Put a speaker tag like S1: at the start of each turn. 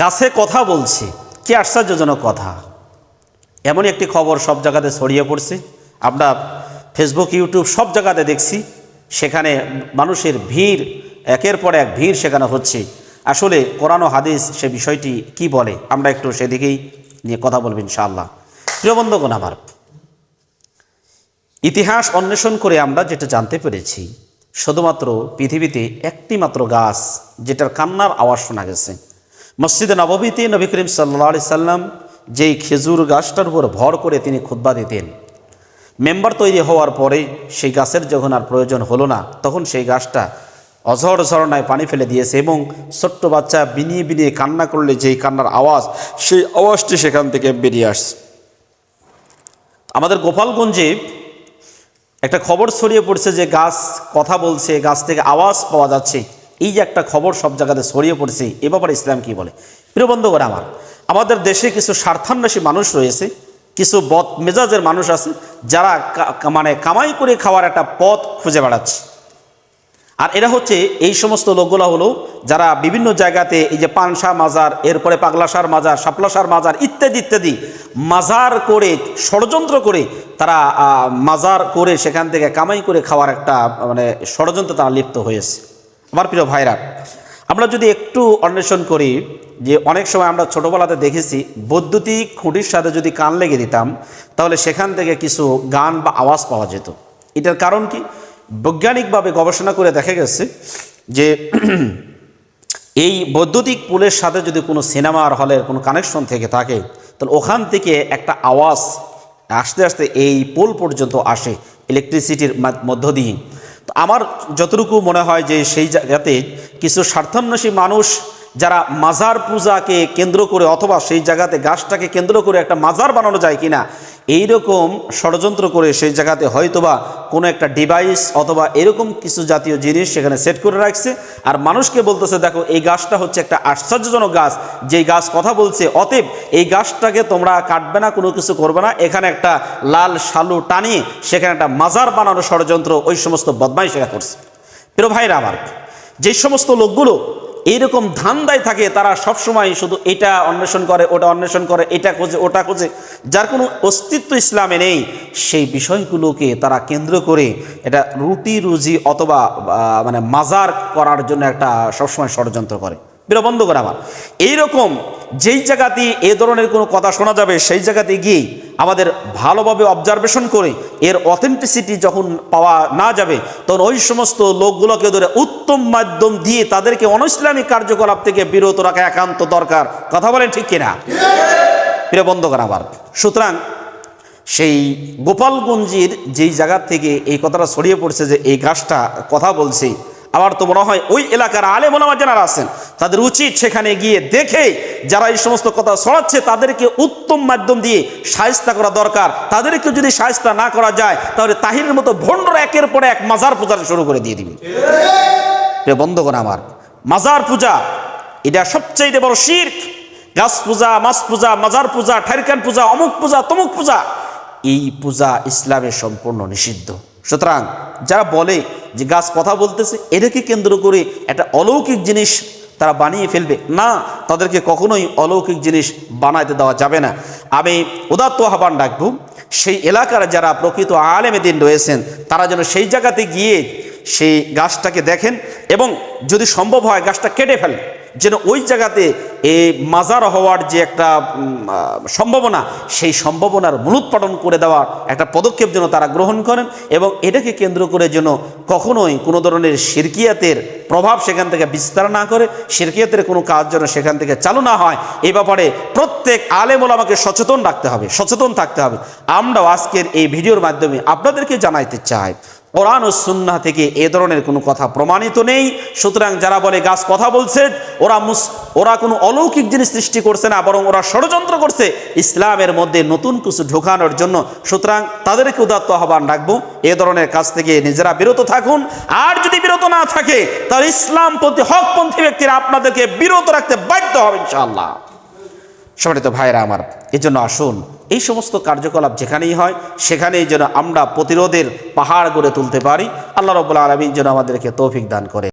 S1: গাছে কথা বলছে, কি আশ্চর্যজনক কথা। এমনই একটি খবর সব জায়গাতে ছড়িয়ে পড়ছে। আমরা ফেসবুক ইউটিউব সব জায়গাতে দেখছি, সেখানে মানুষের ভিড়, একের পর এক ভিড় সেখানে হচ্ছে। আসলে কোরআন ও হাদিস সে বিষয়টি কি বলে, আমরা একটু সেদিকেই নিয়ে কথা বলব ইনশাআল্লাহ। প্রিয় বন্ধুগণ আমার, ইতিহাস অন্বেষণ করে আমরা যেটা জানতে পেরেছি, শুধুমাত্র পৃথিবীতে একটি মাত্র গাছ যেটার কান্নার আওয়াজ শোনা গেছে। মসজিদে নববীতে নবী করিম সাল্লা সাল্লাম যেই খেজুর গাছটার উপর ভর করে তিনি খুদ্া দিতেন। মেম্বার তৈরি হওয়ার পরে সেই গাছের যখন আর প্রয়োজন হলো না, তখন সেই গাছটা অঝড় ঝরনায় পানি ফেলে দিয়েছে এবং ছোট্ট বাচ্চা বিনিয়ে বিনিয়ে কান্না করলে যেই কান্নার আওয়াজ, সেই আওয়াজটি সেখান থেকে বেরিয়ে আসছে। আমাদের গোপালগঞ্জে একটা খবর ছড়িয়ে পড়ছে যে গাছ কথা বলছে, গাছ থেকে আওয়াজ পাওয়া যাচ্ছে। এই যে একটা খবর সব জায়গাতে ছড়িয়ে পড়ছে, এ ব্যাপারে ইসলাম কি বলে? প্রিয় বন্ধু করে আমার, আমাদের দেশে কিছু স্বার্থান্বেষী মানুষ রয়েছে, কিছু বদ মেজাজের মানুষ আছে, যারা মানে কামাই করে খাওয়ার একটা পথ খুঁজে বেড়াচ্ছে। আর এরা হচ্ছে এই সমস্ত লোকগুলো হলো যারা বিভিন্ন জায়গাতে এই যে পানসা মাজার, এরপরে পাগলাসার মাজার শাপলাসার মাজার ইত্যাদি ইত্যাদি মাজার করে, ষড়যন্ত্র করে তারা মাজার করে সেখান থেকে কামাই করে খাওয়ার একটা মানে ষড়যন্ত্র তারা লিপ্ত হয়েছে। আমার প্রিয় ভাইরা, আমরা যদি একটু অন্বেষণ করি যে অনেক সময় আমরা ছোটোবেলাতে দেখেছি, বৈদ্যুতিক খুঁটির সাথে যদি কান লেগে দিতাম, তাহলে সেখান থেকে কিছু গান বা আওয়াজ পাওয়া যেত। এটার কারণ কি? বৈজ্ঞানিকভাবে গবেষণা করে দেখা গেছে যে এই বৈদ্যুতিক পুলের সাথে যদি কোনো সিনেমার হলের কোনো কানেকশন থেকে থাকে, তাহলে ওখান থেকে একটা আওয়াজ আস্তে আস্তে এই পোল পর্যন্ত আসে, ইলেকট্রিসিটির মধ্য দিয়ে। আমার যতটুকু মনে হয় যে সেই জায়গাতে কিছু স্বার্থান্বেষী মানুষ যারা মাজার পূজাকে কেন্দ্র করে অথবা সেই জায়গাতে গাছটাকে কেন্দ্র করে একটা মাজার বানানো যায় কিনা এইরকম ষড়যন্ত্র করে সেই জায়গাতে হয়তোবা কোনো একটা ডিভাইস অথবা এরকম কিছু জাতীয় জিনিস সেখানে সেট করে রাখছে। আর মানুষকে বলতেছে, দেখো, এই গাছটা হচ্ছে একটা আশ্চর্যজনক গাছ। যেই গাছ কথা বলছে, অতএব এই গাছটাকে তোমরা কাটবে না, কোনো কিছু করবে না। এখানে একটা লাল শালু টানিয়ে সেখানে একটা মাজার বানানোর ষড়যন্ত্র, ওই সমস্ত বদমাই সেখানে করছে। প্রিয় ভাইরা আমার যে সমস্ত লোকগুলো এইরকম ধান্দায় থাকে, তারা সবসময় শুধু এটা অন্বেষণ করে, ওটা অন্বেষণ করে, এটা খোঁজে, ওটা খোঁজে। যার কোনো অস্তিত্ব ইসলামে নেই, সেই বিষয়গুলোকে তারা কেন্দ্র করে এটা রুটি রুজি অথবা মানে মাজার করার জন্য একটা সবসময় ষড়যন্ত্র করে। প্রিয় বন্ধ করে আমার, এইরকম যেই জায়গাতে এ ধরনের কোনো কথা শোনা যাবে, সেই জায়গাতে গিয়ে আমাদের ভালোভাবে অবজারভেশন করে এর অথেন্টিসিটি যখন পাওয়া না যাবে, তখন ওই সমস্ত লোকগুলোকে ধরে উত্তম মাধ্যম দিয়ে তাদেরকে অনইসলামিক কার্যকলাপ থেকে বিরত রাখা একান্ত দরকার। কথা বলেন ঠিক কিনা? প্রিয় বন্ধুগণ আমার, সুতরাং সেই গোপালগঞ্জের যেই জায়গা থেকে এই কথাটা ছড়িয়ে পড়ছে যে এই গাছটা কথা বলছে, আমার তো মনে হয় ওই এলাকার আলে মোলামা যারা আছেন তাদের উচিত সেখানে গিয়ে দেখে যারা এই সমস্ত কথা ছড়াচ্ছে তাদেরকে উত্তম মাধ্যম দিয়ে সাহিস্তা করা দরকার। তাদেরকে যদি সাহিস্তা না করা যায়, তাহলে তাহিরের মতো ভণ্ডরা একের পরে এক মাজার পূজা শুরু করে দিয়ে দিবে। বন্ধ বন্ধুগণ আমার, মাজার পূজা, এটা সবচেয়ে বড় শির্ক। গাছ পূজা, মাছ পূজা, মাজার পূজা ঠারিকান পূজা, অমুক পূজা, তমুক পূজা, এই পূজা ইসলামে সম্পূর্ণ নিষিদ্ধ। সুতরাং যারা বলে যে গাছ কথা বলতেছে এটাকে কেন্দ্র করে একটা অলৌকিক জিনিস তারা বানিয়ে ফেলবে। না, তাদেরকে কখনোই অলৌকিক জিনিস বানাইতে দেওয়া যাবে না। আমি উদাত্ত আহ্বান ডাকবো সেই এলাকার যারা প্রকৃত আলেমে দিন রয়েছেন, তারা যেন সেই জায়গাতে গিয়ে সেই গাছটাকে দেখেন এবং যদি সম্ভব হয় গাছটা কেটে ফেলেন। যেন ওই জায়গাতে এই মাজার হওয়ার যে একটা সম্ভাবনা, সেই সম্ভাবনার মূলোৎপাটন করে দেওয়ার একটা পদক্ষেপ যেন তারা গ্রহণ করেন এবং এটাকে কেন্দ্র করে যেন কখনোই কোনো ধরনের শিরকিয়াতের প্রভাব সেখান থেকে বিস্তার না করে শিরকিয়াতের কোনো কাজ যেন সেখান থেকে চালু না হয়। এই ব্যাপারে প্রত্যেক আলেমল আমাকে সচেতন রাখতে হবে, সচেতন থাকতে হবে। আমরাও আজকের এই ভিডিওর মাধ্যমে আপনাদেরকে জানাইতে চাই কোরআন ও সুন্না থেকে এ ধরনের কোনো কথা প্রমাণিত নেই। সুতরাং যারা বলে গাছ কথা বলছে, ওরা মুস, ওরা কোনো অলৌকিক জিনিস সৃষ্টি করছে না, বরং ওরা ষড়যন্ত্র করছে। ইসলামের মধ্যে নতুন কিছু ঢোকানোর জন্য। সুতরাং তাদেরকে উদাত্ত আহ্বান রাখব, এ ধরনের কাজ থেকে নিজেরা বিরত থাকুন। আর যদি বিরত না থাকে, তাহলে ইসলামপন্থী, হকপন্থী ব্যক্তিরা আপনাদেরকে বিরত রাখতে বাধ্য হবে ইনশাআল্লাহ। সম্মানিত ভাইরা আমার এই জন্য আসুন এই সমস্ত কার্যকলাপ যেখানেই হয়, সেখানেই যেন আমরা প্রতিরোধের পাহাড় গড়ে তুলতে পারি। আল্লাহ রবুল্লা আলমী যেন আমাদেরকে তৌফিক দান করে।